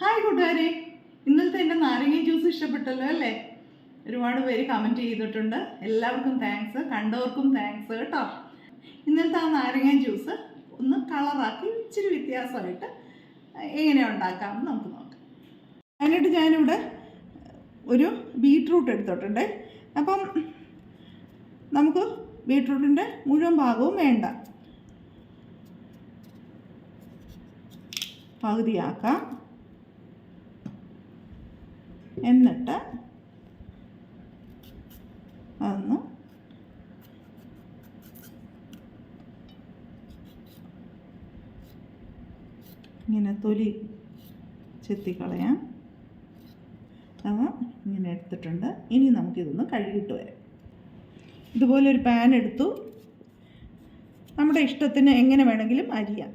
Hi കൂട്ടുകാരെ. ഇന്നലത്തെ എന്റെ നാരങ്ങ ജ്യൂസ് ഇഷ്ടപ്പെട്ടല്ലോ അല്ലേ? ഒരുപാട് പേര് കമന്റ് ചെയ്തിട്ടുണ്ട്. എല്ലാവർക്കും താങ്ക്സ് കണ്ടവർക്കും താങ്ക്സ് കേട്ടോ. ഇന്നലത്തെ ആ നാരങ്ങ ജ്യൂസ് ഒന്ന് കളറാക്കി ഇച്ചിരി വ്യത്യാസമായിട്ട് എങ്ങനെ ഉണ്ടാക്കാമെന്ന് നമുക്ക് നോക്കാം. അതിനായിട്ട് ഞാനിവിടെ ഒരു ബീട്രൂട്ട് എടുത്തിട്ടുണ്ട്. അപ്പം നമുക്ക് ബീട്രൂട്ടിന്റെ മുഴുവൻ ഭാഗവും വേണ്ട. പകുതിയാക്കാം. എന്നിട്ട് അതൊന്ന് ഇങ്ങനെ തൊലി ചെത്തിക്കളയാം. അവ ഇങ്ങനെ എടുത്തിട്ടുണ്ട്. ഇനി നമുക്കിതൊന്ന് കഴുകിയിട്ട് വരാം. ഇതുപോലെ ഒരു പാൻ എടുത്തു. നമ്മുടെ ഇഷ്ടത്തിന് എങ്ങനെ വേണമെങ്കിലും അരിയാം.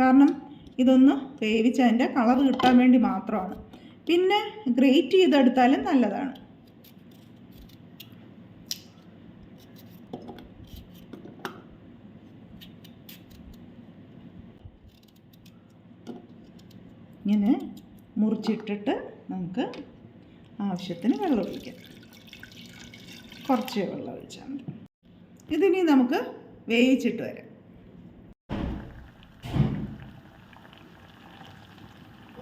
കാരണം ഇതൊന്ന് വേവിച്ച് അതിന്റെ കളർ കിട്ടാൻ വേണ്ടി മാത്രമാണ്. പിന്നെ ഗ്രേറ്റ് ചെയ്തെടുത്താലും നല്ലതാണ്. ഇങ്ങനെ മുറിച്ചിട്ടിട്ട് നമുക്ക് ആവശ്യത്തിന് വെള്ളം ഒഴിക്കാം. കുറച്ച് വെള്ളം ഒഴിച്ചാൽ മതി. ഇതിനി നമുക്ക് വേവിച്ചിട്ട് വരാം.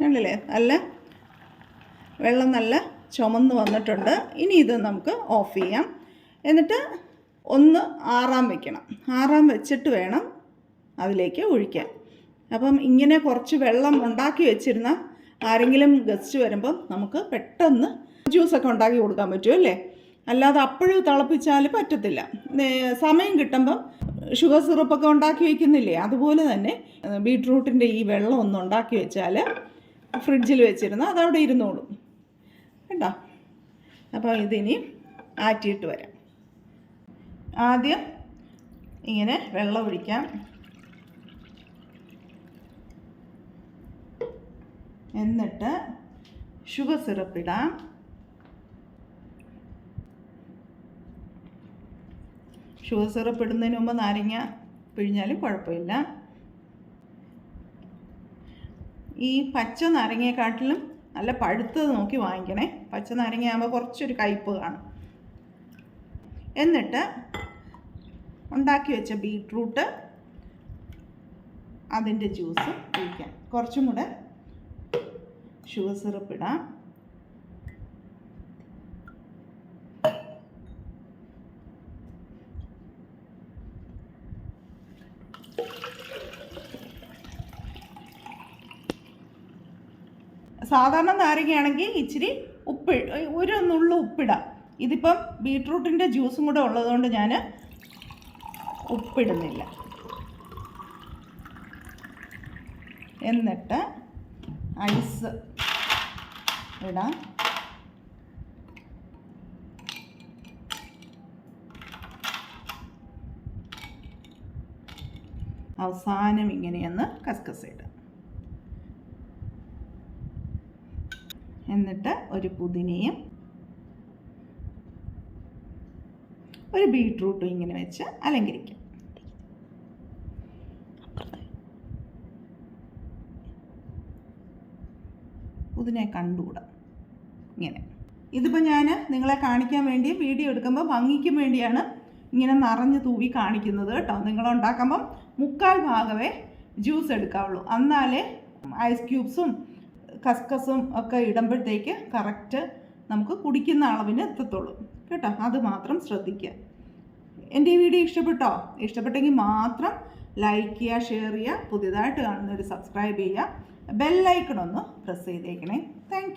കണ്ടില്ലേ? നല്ല വെള്ളം നല്ല ചുമന്ന് വന്നിട്ടുണ്ട്. ഇനി ഇത് നമുക്ക് ഓഫ് ചെയ്യാം. എന്നിട്ട് ഒന്ന് ആറാം വെക്കണം. ആറാം വെച്ചിട്ട് വേണം അതിലേക്ക് ഒഴിക്കാൻ. അപ്പം ഇങ്ങനെ കുറച്ച് വെള്ളം ഉണ്ടാക്കി വെച്ചിരുന്ന ആരെങ്കിലും ഗസ്റ്റ് വരുമ്പം നമുക്ക് പെട്ടെന്ന് ജ്യൂസൊക്കെ ഉണ്ടാക്കി കൊടുക്കാൻ പറ്റും അല്ലേ? അല്ലാതെ അപ്പോഴും തിളപ്പിച്ചാൽ പറ്റത്തില്ല. സമയം കിട്ടുമ്പം ഷുഗർ സിറപ്പൊക്കെ ഉണ്ടാക്കി വയ്ക്കുന്നില്ലേ അതുപോലെ തന്നെ ബീട്രൂട്ടിന്റെ ഈ വെള്ളം ഒന്ന് ഉണ്ടാക്കി വെച്ചാൽ ഫ്രിഡ്ജിൽ വെച്ചിരുന്ന് അതവിടെ ഇരുന്നോളും. കേട്ടോ അപ്പോൾ ഇതിനി ആറ്റിയിട്ട് വരാം. ആദ്യം ഇങ്ങനെ വെള്ളം ഒഴിക്കാം. എന്നിട്ട് ഷുഗർ സിറപ്പ് ഇടാം. ഷുഗർ സിറപ്പ് ഇടുന്നതിന് മുമ്പ് നാരങ്ങ പിഴിഞ്ഞാലും കുഴപ്പമില്ല. ഈ പച്ച നാരങ്ങയെക്കാട്ടിലും നല്ല പഴുത്തത് നോക്കി വാങ്ങിക്കണേ. പച്ച നാരങ്ങയാകുമ്പോൾ കുറച്ചൊരു കയ്പ്പ് കാണും. എന്നിട്ട് ഉണ്ടാക്കി വെച്ച ബീട്രൂട്ട് അതിന്റെ ജ്യൂസ് ഒഴിക്കാം. കുറച്ചും കൂടെ ഷുഗർ സിറപ്പ് ഇടാം. സാധാരണ നാരങ്ങയാണെങ്കിൽ ഇച്ചിരി ഉപ്പ് ഒരു നുള്ളു ഉപ്പിടാം. ഇതിപ്പം ബീട്രൂട്ടിന്റെ ജ്യൂസും കൂടെ ഉള്ളതുകൊണ്ട് ഞാൻ ഉപ്പിടുന്നില്ല. എന്നിട്ട് ഐസ് ഇടാം. അവസാനം ഇങ്ങനെയൊന്ന് കസ്കസ് ഇടാം. എന്നിട്ട് ഒരു പുതിനയും ഒരു ബീട്രൂട്ടും ഇങ്ങനെ വെച്ച് അലങ്കരിക്കാം. പുതിനെ കണ്ടുകൂടാ? ഇങ്ങനെ. ഇതിപ്പോൾ ഞാൻ നിങ്ങളെ കാണിക്കാൻ വേണ്ടി വീഡിയോ എടുക്കുമ്പോൾ ഭംഗിക്കും വേണ്ടിയാണ് ഇങ്ങനെ നിറഞ്ഞ് തൂവി കാണിക്കുന്നത് കേട്ടോ. നിങ്ങൾ ഉണ്ടാക്കുമ്പം മുക്കാൽ ഭാഗമേ ജ്യൂസ് എടുക്കാവുള്ളൂ. എന്നാലേ ഐസ് ക്യൂബ്സും കസ്കസും ഒക്കെ ഇടുമ്പോഴത്തേക്ക് കറക്റ്റ് നമുക്ക് കുടിക്കുന്ന അളവിന് എത്തത്തുള്ളൂ. കേട്ടോ? അത് മാത്രം ശ്രദ്ധിക്കുക. എന്റെ ഈ വീഡിയോ ഇഷ്ടപ്പെട്ടോ? ഇഷ്ടപ്പെട്ടെങ്കിൽ മാത്രം ലൈക്ക് ചെയ്യുക ഷെയർ ചെയ്യുക പുതിയതായിട്ട് കാണുന്നവർ സബ്സ്ക്രൈബ് ചെയ്യുക. ബെല്ലൈക്കണൊന്ന് പ്രസ് ചെയ്തേക്കണേ. താങ്ക്